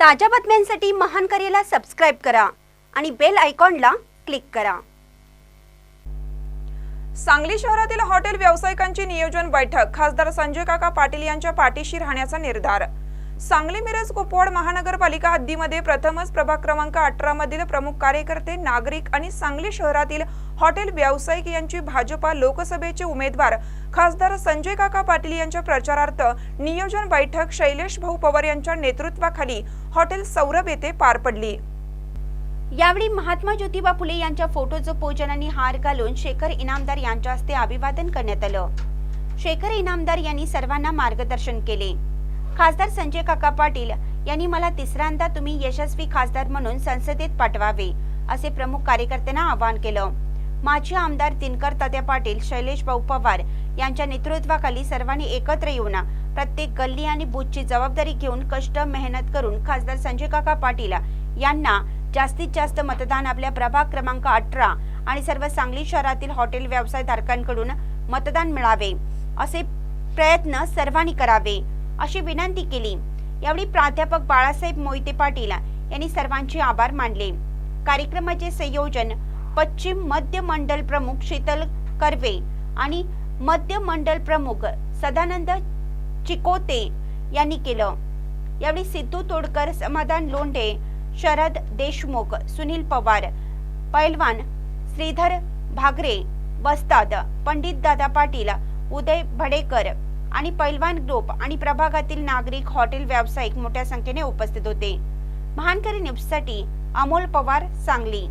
ताज्या बातम्यांसाठी महान करेला सबस्क्राईब करा आणि बेल आयकॉनला क्लिक करा. सांगली शहरातील हॉटेल व्यावसायिकांची नियोजन बैठक खासदार संजय काका पाटील यांच्या पाठीशी राहण्याचा निर्धार सांगली मिरज कुपवाड महानगरपालिका हद्दीमध्ये प्रथमच प्रभाग क्रमांक अठरा मधील प्रमुख कार्यकर्ते नागरिक आणि सांगली शहरातील हॉटेल व्यावसायिक यांची भाजपा लोकसभेचे उमेदवार खासदार संजय काका पाटील यांच्या प्रचारार्थ नियोजन बैठक शैलेश भाऊ पवार यांच्या नेतृत्वाखाली हॉटेल सौरभ येथे पार पडली. यावेळी महात्मा ज्योतिबा फुले यांच्या फोटोचं पूजन आणि हार घालून शेखर इनामदार यांच्या हस्ते अभिवादन करण्यात आलं. शेखर इनामदार यांनी सर्वांना मार्गदर्शन केले. खासदार संजय काका पाटील यांनी मला तिसऱ्यांदा तुम्ही यशस्वी खासदार म्हणून संसदेत पाठवावे असे प्रमुख कार्यकर्त्यांना आवाहन केलं. माजी आमदार दिनकर तात्या पाटील शैलेश भाऊ पवार यांच्या नेतृत्वाखाली सर्वांनी एकत्र येऊन प्रत्येक गल्ली आणि बूथची जबाबदारी घेऊन कष्ट मेहनत करून खासदार संजय काका पाटील यांना जास्तीत जास्त मतदान आपल्या प्रभाग क्रमांक अठरा आणि सर्व सांगली शहरातील हॉटेल व्यवसायधारकांकडून मतदान मिळावे असे प्रयत्न सर्वांनी करावे. अशी विनंती केली. यावेळी प्राध्यापक बाळासाहेब मोहिते पाटील यांनी सर्वांचे आभार मानले. कार्यक्रमाचे संयोजन पश्चिम मध्य मंडल प्रमुख शीतल कर्वे आणि मध्य मंडल प्रमुख सदानंद चिकोते यांनी केलं. यावेळी सिद्धू तोडकर समाधान लोंढे शरद देशमुख सुनील पवार पैलवान श्रीधर भागरे बस्ताद पंडित दादा पाटील उदय भडेकर आणि पैलवान ग्रुप आणि प्रभागातील नागरिक हॉटेल व्यावसायिक मोठ्या संख्येने उपस्थित होते. महानकरी न्यूजसाठी अमोल पवार सांगली.